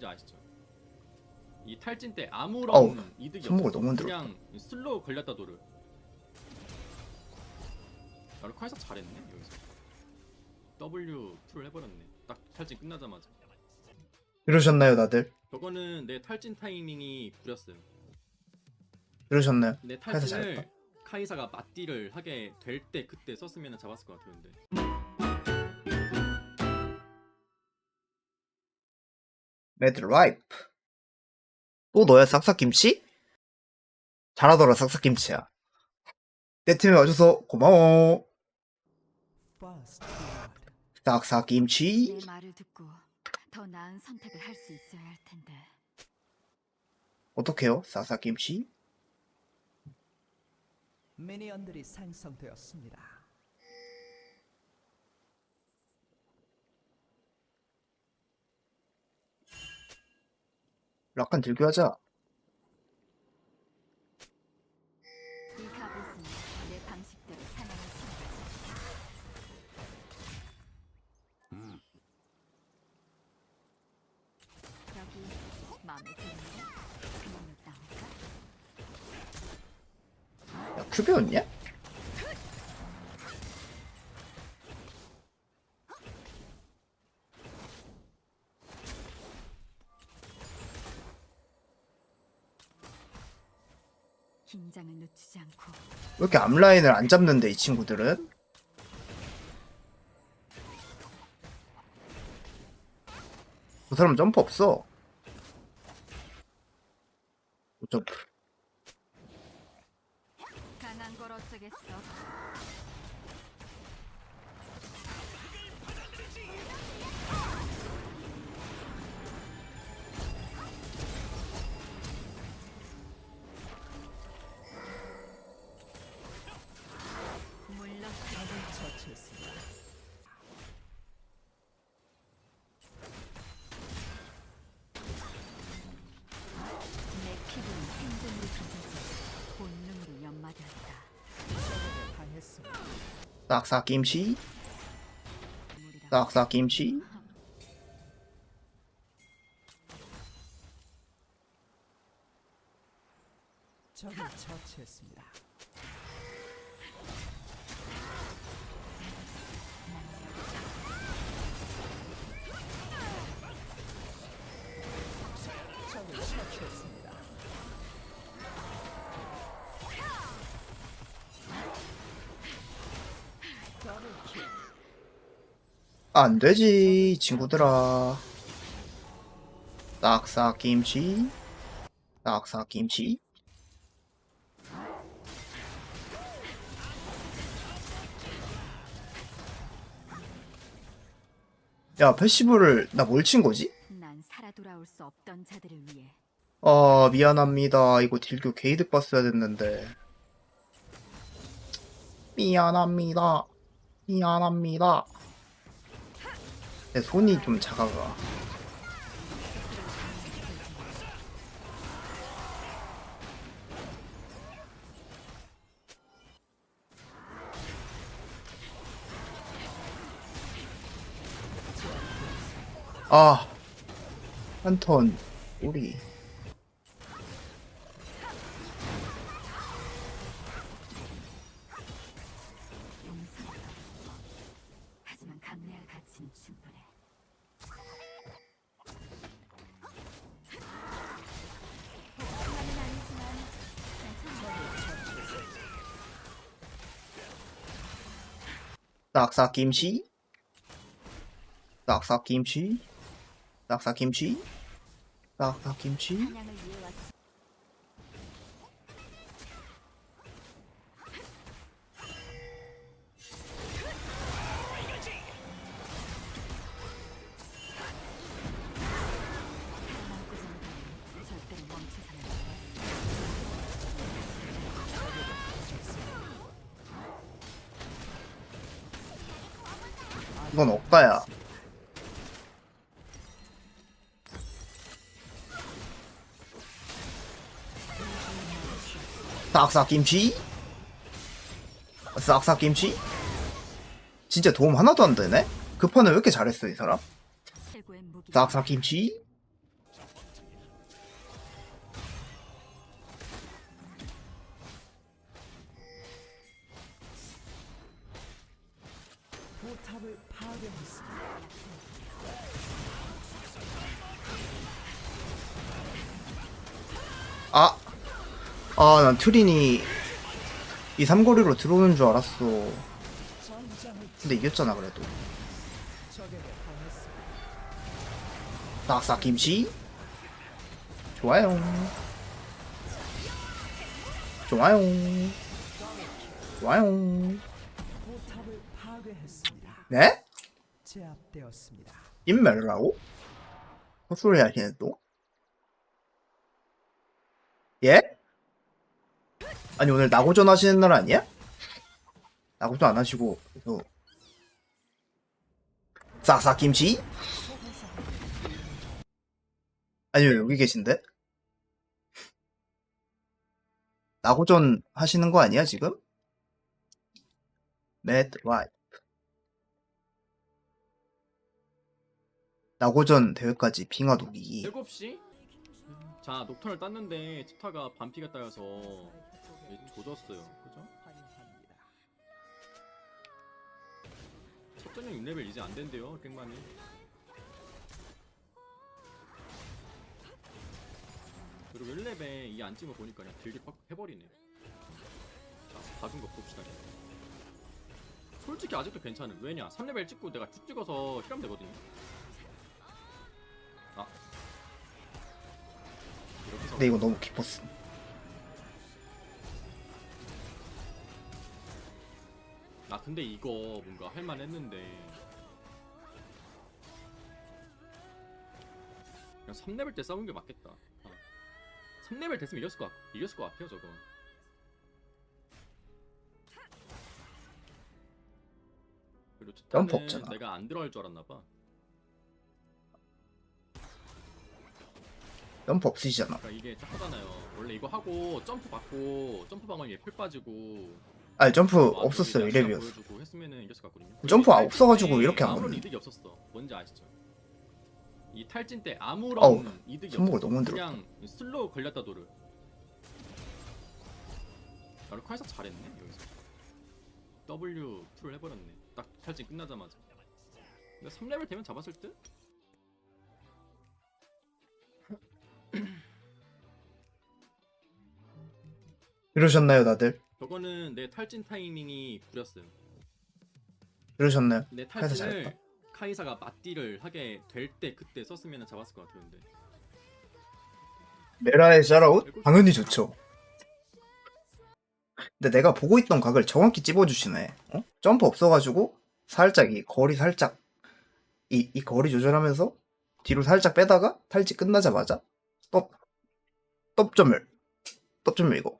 뭔지 아시죠? 이 탈진 때 아무런 어우, 이득이 손목을 없어. 너무 그냥 슬로우 걸렸다 도를. 나를 카이사 잘했네 여기서. W 툴을 해버렸네. 딱 탈진 끝나자마자. 들으셨나요, 다들? 저거는 내 탈진 타이밍이 부렸어요. 들으셨나요? 내 카이사 탈진을 잘했다. 카이사가 맞디를 하게 될 때 그때 썼으면 잡았을 것 같았는데. 매드라이프. 또 너야, 싹싹김치? 잘하더라, 싹싹김치야. 내 팀에 와줘서 고마워. 싹싹김치? 내 말을 듣고 더 나은 선택을 할 수 있어야 할 텐데. 어떡해요, 싹싹김치? 미니언들이 생성되었습니다. 락한 들교 하자. 이 갑옷은 내 방식대로 사냥을 시작하지. 여기 마음에 드는데 그냥 나올까? 야, 큐비였냐? 긴장을 늦추지 않고 왜 이렇게 앞라인을 안 잡는데, 이 친구들은? 그 사람 점프 없어. 점프. 강한 걸 어쩌겠어. 싹싹김치? 싹싹김치? 적을 처치했습니다. 안 되지, 친구들아. 싹싹김치? 싹싹김치? 야, 패시브를 나 뭘 친 거지? 난 살아 돌아올 수 없던 자들을 위해 아, 미안합니다. 이거 딜교 게이득 봤어야 됐는데. 미안합니다. 미안합니다. 내 손이 좀 작아가. 아, 한 턴, 우리. 싹싹김치 싹싹김치 싹싹김치 싹싹김치 이건 억가야. 싹싹김치? 싹싹김치? 진짜 도움 하나도 안 되네? 그 판은 왜 이렇게 잘했어 이 사람? 싹싹김치 아! 아, 난 트린이 이 삼거리로 들어오는 줄 알았어. 근데 이겼잖아, 그래도. 싹싹 김치? 좋아요. 좋아요. 좋아요. 네? 제압되었습니다. 인멸이라고? 헛소리 하시네, 또? 예? 아니, 오늘 나고전 하시는 날 아니야? 나고전 안 하시고, 그래서. 싹싹 김치? 아니요, 여기 계신데? 나고전 하시는 거 아니야, 지금? 매드 와이프. 나고전 대회까지 빙하 녹이기. 7시? 자 녹턴을 땄는데 치타가 반피가 따여서 예, 조졌어요 그죠? 첫 전용 6레벨 이제 안 된대요 깽만이 그리고 1레벨 이안 찍어 보니까 그냥 딜기 팍 해버리네 자 봐준 거 봅시다 솔직히 아직도 괜찮은 왜냐 3레벨 찍고 내가 쭉 찍어서 힐함 되거든요 근데 이거 너무 깊었음. 아 근데 이거 뭔가 할만했는데 그냥 3레벨 때 싸운 게 맞겠다 아. 3레벨 됐으면 이겼을 것, 같, 이겼을 것 같아요 저거 그리고 점프 투타는 없잖아. 내가 안 들어갈 줄 알았나봐 점프 없으시잖아. 그러니까 이게 착하잖아요 원래 이거 하고 점프 받고 점프 방어에 풀 빠지고 아니, 점프 와, 없었어요, 이게 시간 1랩이었어. 보여주고 했으면은 이겼을 것 같거든요. 점프 없어가지고 때 이렇게 안 아무런. 이득이 없었어. 뭔지 아시죠? 이 탈진 때 아무런 어우, 이득이 손목을 없었어. 너무 흔들었다. 그냥 슬로우 걸렸다 도를. 나를 카이사 잘했네 여기서. W 툴 해버렸네. 딱 탈진 끝나자마자. 근데 3레벨 되면 잡았을 듯? 그러셨나요, 다들? 저거는 내 탈진 타이밍이 구렸어요. 그러셨나요? 내 카이사 탈진을 잘했다. 카이사가 맞디를 하게 될 때 그때 썼으면 잡았을 것 같았는데. 메라의 샤라웃? 당연히 좋죠. 근데 내가 보고 있던 각을 정확히 찝어주시네. 어? 점프 없어가지고 살짝 이 거리 살짝 이, 이 거리 조절하면서 뒤로 살짝 빼다가 탈지 끝나자마자 점멸 스톱 점멸 이거